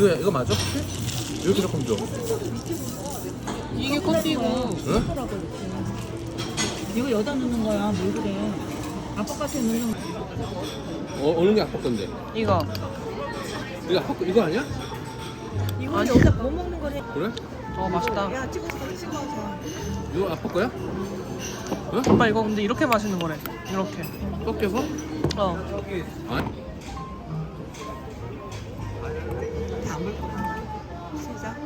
이거 이거 맞아? 이렇게 조금 줘. 이게 커피고. 응? 이거 여자 넣는 거야. 뭘 그래. 아빠 같은 넣는 거. 어 어느 게 아빠 건데? 이거. 이거 아빠 거 이거 아니야? 이거 아니. 여자 못 먹는 거네. 그래? 어 맛있다. 야 찍어서 찍어서. 이거 아빠 거야? 오빠 이거 근데 이렇게 마시는 거래. 이렇게. 섞여서? 어. 아니. 시작.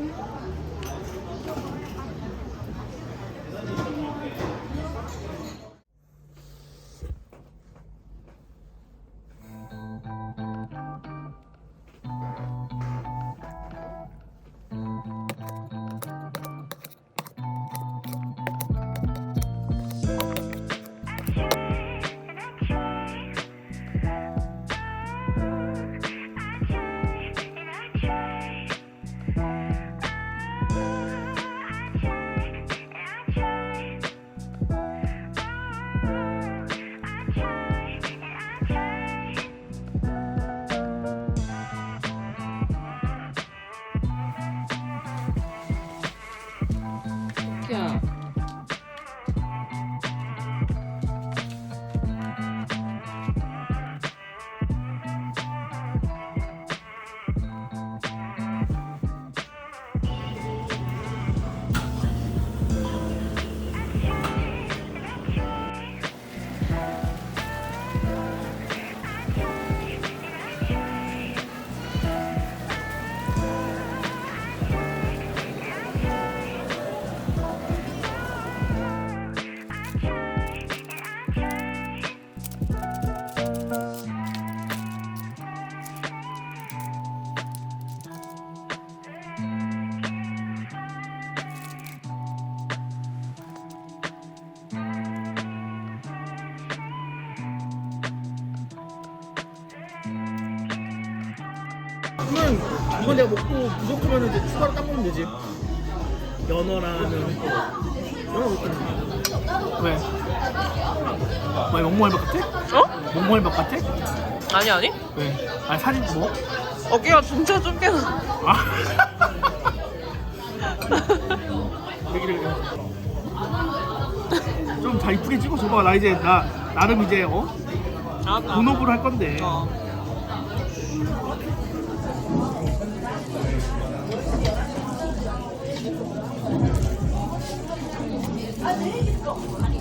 그러면 이건 내가 먹고 부족하면 이제 추가로 딱 먹으면 되지. 연어라면 연어 왜? 왜 멍멍알밥 같아? 어? 멍멍알밥 같아? 아니 아니. 왜? 아니 사진 뭐? 어깨가 진짜 좀 깨서. 아. 얘기를 좀잘 이쁘게 찍어줘봐. 나 이제 나 나름 이제 어 알았다. 본업으로 할 건데. 어. Ano yun? Ano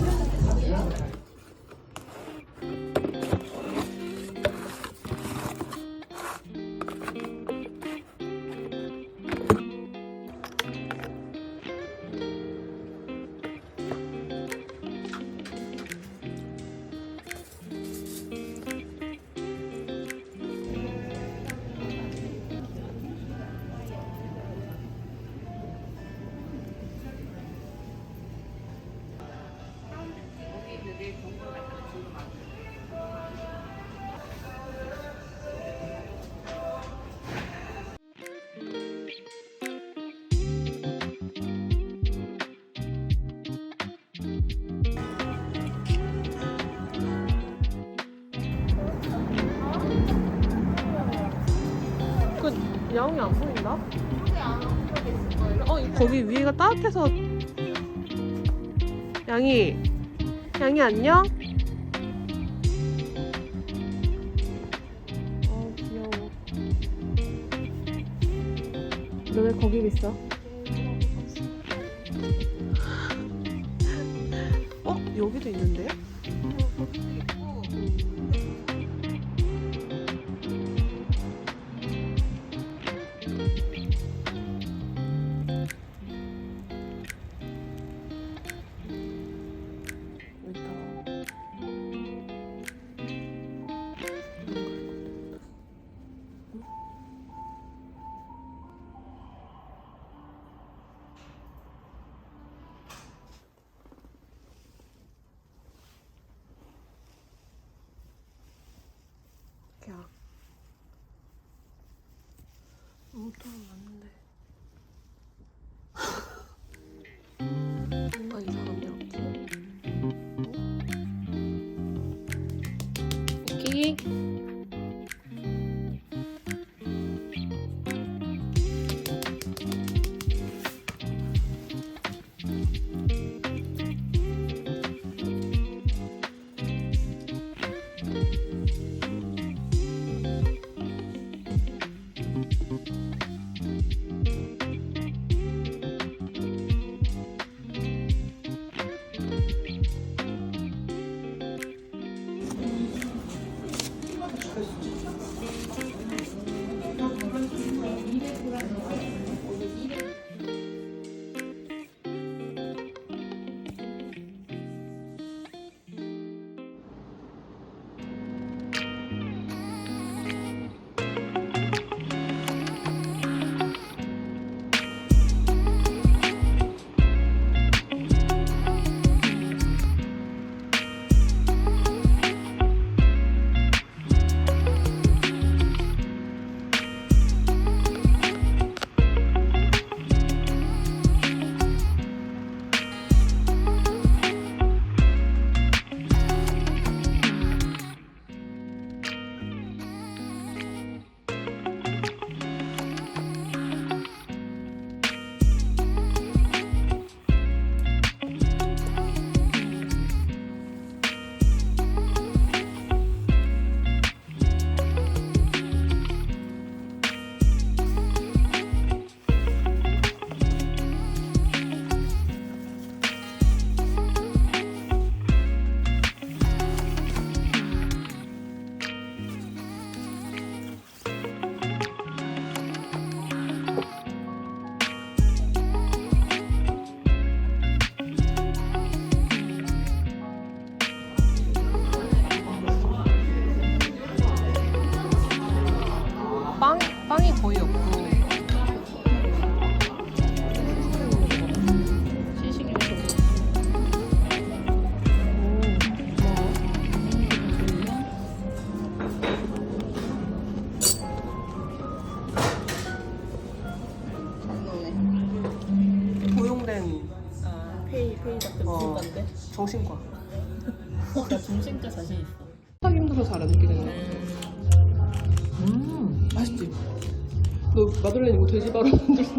그 양이 안 보인다? 어 거기 위에가 따뜻해서 양이 양이 안녕? 어 귀여워 너 왜 거기 있어? 어? 여기도 있는데요? 있다. 야. 엄청 많은데. 뭔가 이상한데, 이렇게? 오케이. 여기? 여기? 정신과. 나 중심가 자신 있어. 하기 힘들어서 잘안 느끼는 거. 음, 맛있지? 너 마들렌 이거 돼지 바로 만들었어.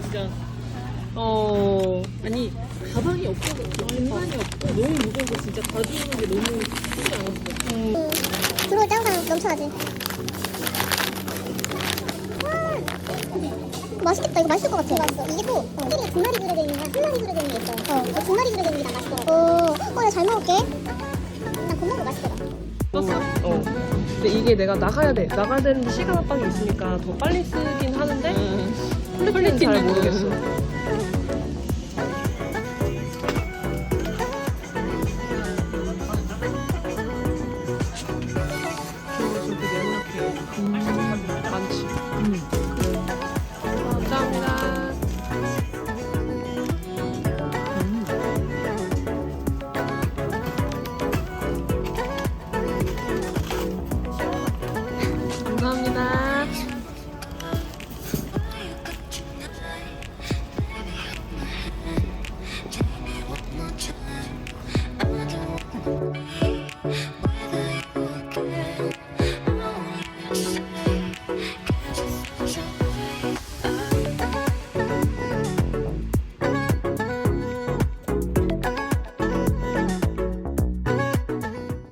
진짜. 어. 아니 가방이 없고 공간이 없고 너무 무거워서 진짜 가져오는 게 너무 쉽지 않았어. 들어올 때 항상 넘쳐나지. 맛있겠다. 이거 맛있을 것 같아. 맛있어. 이게 또 찌개가 두 마리 그려져 있는 거야. 한 마리 그려져 있는 게 있어. 어, 두 마리 그려져 있는 게나 맛있더라고. 어, 어, 내가 잘 먹을게. 난 곰먹고 맛있더라. 떴어? 어. 근데 이게 내가 나가야 돼. 나가야 되는데 시간 압박이 있으니까 더 빨리 쓰긴 하는데 퀄리티는 잘 모르겠어.